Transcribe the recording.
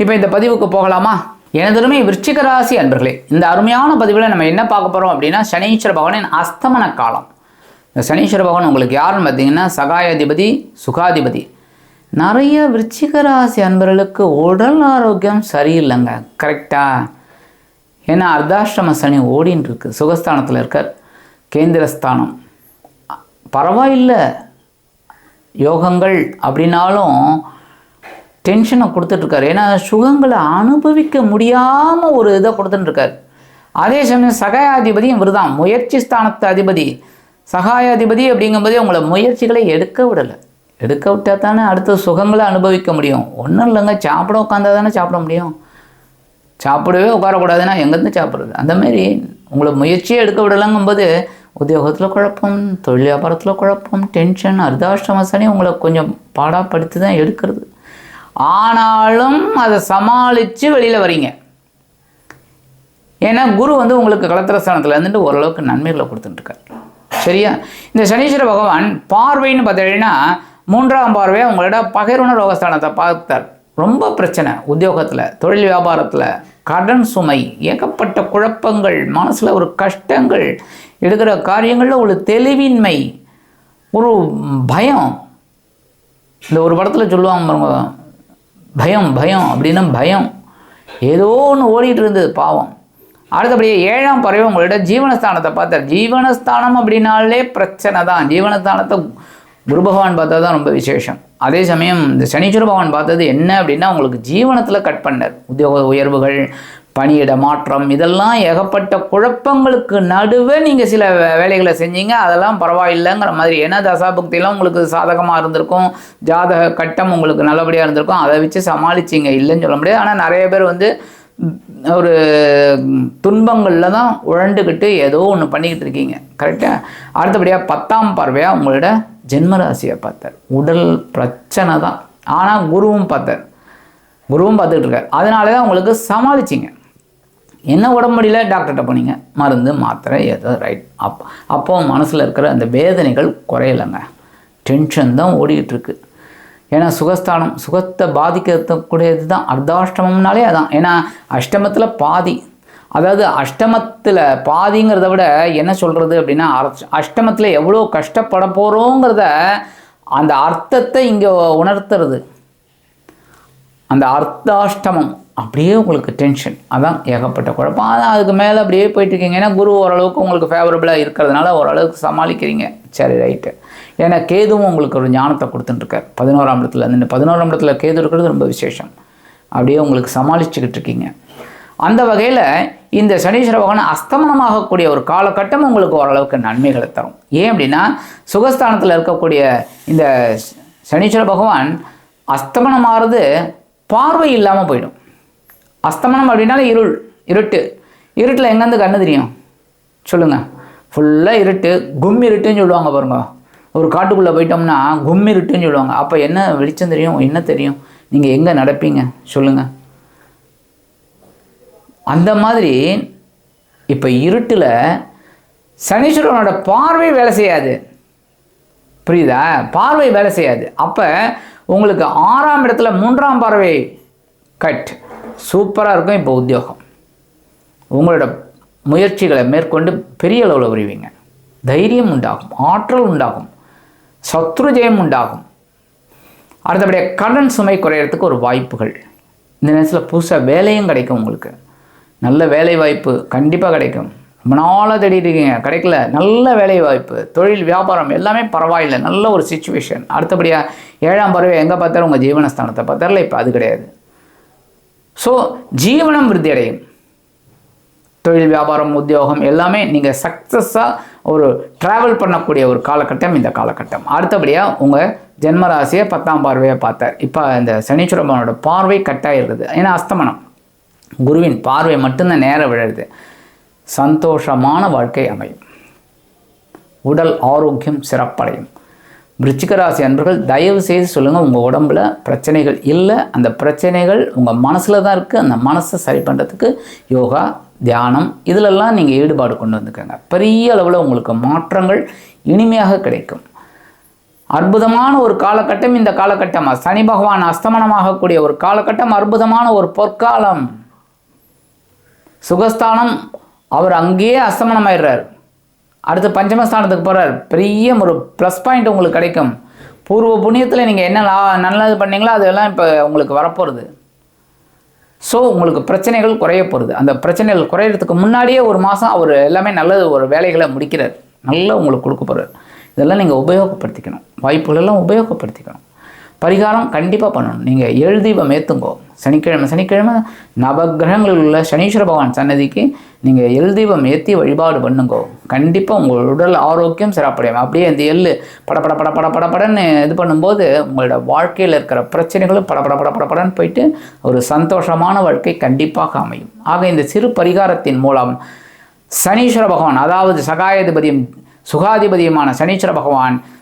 இப்போ இந்த பதிவுக்கு போகலாமா? எனதருமை விருச்சிக ராசி அன்பர்களே இந்த அருமையான பதிவில் நம்ம என்ன பார்க்க போகிறோம் அப்படின்னா சனீஸ்வர பகவானின் அஸ்தமன காலம். இந்த சனீஸ்வர பகவான் உங்களுக்கு யாருன்னு பார்த்தீங்கன்னா சகாயாதிபதி சுகாதிபதி. நிறைய விருச்சிக ராசி அன்பர்களுக்கு உடல் ஆரோக்கியம் சரியில்லைங்க. கரெக்டாக ஏன்னா அர்த்தாஷ்டம சனி ஓடின்னு இருக்கு சுகஸ்தானத்தில் இருக்கார். கேந்திரஸ்தானம். பரவாயில்லை. யோகங்கள் அப்படின்னாலும் டென்ஷனை கொடுத்துட்ருக்காரு. ஏன்னா சுகங்களை அனுபவிக்க முடியாமல் ஒரு இதை கொடுத்துட்டுருக்காரு அதே சமயம் சகாயாதிபதியும் இவர் தான் முயற்சி ஸ்தானத்து அதிபதி. சகாயாதிபதி அப்படிங்கும்போதே உங்களை முயற்சிகளை எடுக்க விடலை. எடுக்க விட்டால் தானே அடுத்த சுகங்களை அனுபவிக்க முடியும். ஒன்றும் இல்லைங்க சாப்பிட உட்காந்தா தானே சாப்பிட முடியும். சாப்பிடவே உட்காரக்கூடாதுன்னா எங்கேருந்து சாப்பிட்றது? அந்த மாதிரி உங்களை முயற்சியே எடுக்க விடலைங்கும்போது உத்தியோகத்தில் குழப்பம் தொழில் வியாபாரத்தில் குழப்பம் டென்ஷன் அர்த்தாஷ்டம சனி உங்களை கொஞ்சம் பாடாப்படுத்தி தான் எடுக்கிறது. ஆனாலும் அதை சமாளித்து வெளியில் வரீங்க. ஏன்னா குரு வந்து உங்களுக்கு கலத்திரஸ்தானத்தில் இருந்துட்டு ஓரளவுக்கு நன்மைகளை கொடுத்துட்டுருக்கார். சரியா? இந்த சனீஸ்வர பகவான் பார்வைன்னு பார்த்தீங்கன்னா மூன்றாம் பார்வையை உங்களோட பகைருண ரோகஸ்தானத்தை பார்த்தார். ரொம்ப பிரச்சனை. உத்தியோகத்தில் தொழில் வியாபாரத்தில் கடன் சுமை ஏகப்பட்ட குழப்பங்கள் மனசில் ஒரு கஷ்டங்கள் எடுக்கிற காரியங்களில் ஒரு தெளிவின்மை ஒரு பயம். இந்த ஒரு படத்தில் சொல்லுவாங்க பாருங்க பயம் பயம் அப்படின்னா பயம். ஏதோ ஒன்று ஓடிட்டு இருந்தது பாவம். அடுத்தபடியே ஏழாம் பறவை உங்களோட ஜீவனஸ்தானத்தை பார்த்தார். ஜீவனஸ்தானம் அப்படின்னாலே பிரச்சனை தான். ஜீவனஸ்தானத்தை குரு பகவான் பார்த்தா தான் ரொம்ப விசேஷம். அதே சமயம் இந்த சனீஸ்வர பகவான் பார்த்தது என்ன அப்படின்னா உங்களுக்கு ஜீவனத்தில் கட் பண்ணார். உத்தியோக உயர்வுகள் பணியிட மாற்றம் இதெல்லாம் ஏகப்பட்ட குழப்பங்களுக்கு நடுவே நீங்கள் சில வே- வேலைகளை செஞ்சீங்க. அதெல்லாம் பரவாயில்லைங்கிற மாதிரி ஏன்னா தசாபுக்தியெல்லாம் உங்களுக்கு சாதகமாக இருந்திருக்கும். ஜாதக கட்டம் உங்களுக்கு நல்லபடியாக இருந்திருக்கும். அதை வச்சு சமாளிச்சிங்க. இல்லைன்னு சொல்ல முடியாது. ஆனால் நிறைய பேர் வந்து ஒரு துன்பங்களில் தான் உழண்டுக்கிட்டு ஏதோ ஒன்று பண்ணிக்கிட்டு இருக்கீங்க. கரெக்டாக அடுத்தபடியாக பத்தாம் பார்வையாக உங்களோட ஜென்மராசியை பார்த்தார். உடல் பிரச்சனை தான். ஆனால் குருவும் பார்த்தார். குருவும் பார்த்துக்கிட்டு இருக்கார். அதனால தான் உங்களுக்கு சமாளிச்சிங்க. என்ன உடம்பு முடியல? டாக்டர்கிட்ட போனீங்க. மருந்து மாத்திரை ஏதோ ரைட் அப் அப்போ மனசில் இருக்கிற அந்த வேதனைகள் குறையலைங்க. டென்ஷன் தான் ஓடிக்கிட்டுருக்கு. ஏன்னா சுகஸ்தானம் சுகத்தை பாதிக்கக்கூடியது தான் அர்த்தாஷ்டமம்னாலே அதான். ஏன்னா அஷ்டமத்தில் பாதி. அதாவது அஷ்டமத்தில் பாதிங்கிறத விட என்ன சொல்கிறது அப்படின்னா அஷ்டமத்தில் எவ்வளோ கஷ்டப்பட போகிறோங்கிறத அந்த அர்த்தத்தை இங்கே உணர்த்துறது. அந்த அர்த்தாஷ்டமம். அப்படியே உங்களுக்கு டென்ஷன் அதான் ஏகப்பட்ட குழப்பம். அதான் அதுக்கு மேலே அப்படியே போயிட்டுருக்கீங்க ஏன்னா குரு ஓரளவுக்கு உங்களுக்கு ஃபேவரபுளாக இருக்கிறதுனால ஓரளவுக்கு சமாளிக்கிறீங்க. சரி ரைட்டு ஏன்னா கேதுவும் உங்களுக்கு ஒரு ஞானத்தை கொடுத்துட்டுருக்கார். பதினோராம் இடத்துல இந்த பதினோராம் இடத்துல கேது இருக்கிறது ரொம்ப விசேஷம். அப்படியே உங்களுக்கு சமாளிச்சுக்கிட்டு இருக்கீங்க அந்த வகையில் இந்த சனீஸ்வர பகவான் அஸ்தமனமாகக்கூடிய ஒரு காலகட்டம் உங்களுக்கு ஓரளவுக்கு நன்மைகளை தரும். ஏன் அப்படின்னா சுகஸ்தானத்தில் இருக்கக்கூடிய இந்த சனீஸ்வர பகவான் அஸ்தமனமாகிறது பார்வை இல்லாமல் போயிடும். அஸ்தமனம் அப்படின்னாலே இருள் இருட்டு. இருட்டில் எங்கேருந்து கண்ணு தெரியும்? சொல்லுங்கள் ஃபுல்லாக இருட்டு கும் இருட்டுன்னு சொல்லுவாங்க பாருங்க. ஒரு காட்டுக்குள்ளே போயிட்டோம்னா கும் இருட்டுன்னு சொல்லுவாங்க. அப்போ என்ன வெளிச்சம் தெரியும்? என்ன தெரியும்? நீங்கள் எங்கே நடப்பீங்க? சொல்லுங்கள் அந்த மாதிரி இப்போ இருட்டில் சனீஸ்வரனோட பார்வை வேலை செய்யாது. புரியுதா? பார்வை வேலை செய்யாது. அப்போ உங்களுக்கு ஆறாம் இடத்துல மூன்றாம் பார்வை கட் சூப்பராக இருக்கும் இப்போ உத்தியோகம். உங்களோட முயற்சிகளை மேற்கொண்டு பெரிய அளவில் வருவீங்க தைரியம் உண்டாகும் ஆற்றல் உண்டாகும் சத்ரு ஜெயம் உண்டாகும். அடுத்தபடியாக கடன் சுமை குறையிறதுக்கு ஒரு வாய்ப்புகள். இந்த நேரத்தில் புதுசாக வேலையும் கிடைக்கும் உங்களுக்கு. நல்ல வேலை வாய்ப்பு கண்டிப்பாக கிடைக்கும். ரொம்ப நாளாக தேடிட்டுருக்கீங்க கிடைக்கல. நல்ல வேலை வாய்ப்பு தொழில் வியாபாரம் எல்லாமே பரவாயில்லை. நல்ல ஒரு சுச்சுவேஷன் அடுத்தபடியாக ஏழாம் பறவை எங்கே பார்த்தாலும் உங்கள் ஜீவனஸ்தானத்தை பார்த்தாரில்ல இப்போ அது கிடையாது. ஸோ ஜீவனம் விருத்தி அடையும். தொழில் வியாபாரம் உத்தியோகம் எல்லாமே நீங்கள் சக்ஸஸாக ஒரு ட்ராவல் பண்ணக்கூடிய ஒரு காலகட்டம் இந்த காலகட்டம். அடுத்தபடியாக உங்கள் ஜென்மராசியை பத்தாம் பார்வையை பார்த்தார். இப்போ இந்த சனீஸ்வரபவனோட பார்வை கட்டாயிருக்குது ஏன்னா அஸ்தமனம். குருவின் பார்வை மட்டும்தான் நேரம் விழுது சந்தோஷமான வாழ்க்கை அமையும். உடல் ஆரோக்கியம் சிறப்படையும். விருச்சிகராசி அன்பர்கள் தயவு செய்து சொல்லுங்கள் உங்கள் உடம்புல பிரச்சனைகள் இல்லை. அந்த பிரச்சனைகள் உங்கள் மனசில் தான் இருக்குது அந்த மனசை சரி பண்ணுறதுக்கு யோகா தியானம் இதிலெல்லாம் நீங்கள் ஈடுபாடு கொண்டு வந்துக்கோங்க. பெரிய அளவில் உங்களுக்கு மாற்றங்கள் இனிமையாக கிடைக்கும். அற்புதமான ஒரு காலகட்டம் இந்த காலகட்டம். சனி பகவான் அஸ்தமனமாகக்கூடிய ஒரு காலகட்டம் அற்புதமான ஒரு பொற்காலம். சுகஸ்தானம் அவர் அங்கேயே அஸ்தமனமாயிடுறார். அடுத்து பஞ்சமஸ்தானத்துக்கு போகிறார் பெரிய ஒரு ப்ளஸ் பாயிண்ட் உங்களுக்கு கிடைக்கும். பூர்வ புண்ணியத்தில் நீங்கள் என்ன லா- நல்லது பண்ணீங்களோ அதெல்லாம் இப்போ உங்களுக்கு வரப்போகிறது ஸோ உங்களுக்கு பிரச்சனைகள் குறைய போகிறது அந்த பிரச்சனைகள் குறையிறதுக்கு முன்னாடியே ஒரு மாதம் அவர் எல்லாமே நல்லது ஒரு வேலைகளை முடிக்கிறார். நல்லா உங்களுக்கு கொடுக்க போகிறார் இதெல்லாம் நீங்கள் உபயோகப்படுத்திக்கணும். வாய்ப்புகளெல்லாம் உபயோகப்படுத்திக்கணும். பரிகாரம் கண்டிப்பாக பண்ணணும். நீங்கள் எழு தீபம் ஏற்றுங்கோ சனிக்கிழமை சனிக்கிழமை நவக்கிரகங்களில் உள்ள சனீஸ்வர பகவான் சன்னதிக்கு நீங்கள் எள் தீபம் ஏற்றி வழிபாடு பண்ணுங்கோ. கண்டிப்பாக உங்கள் உடல் ஆரோக்கியம் சிறப்படையும். அப்படியே இந்த எள்ளு பட பட பட பட படன்னு இது பண்ணும்போது உங்களோட வாழ்க்கையில் இருக்கிற பிரச்சனைகளும் பட பட பட போயிட்டு ஒரு சந்தோஷமான வாழ்க்கை கண்டிப்பாக அமையும். ஆக இந்த சிறு பரிகாரத்தின் மூலம் சனீஸ்வர பகவான் அதாவது சகாயாதிபதியும் சுகாதிபதியுமான சனீஸ்வர பகவான்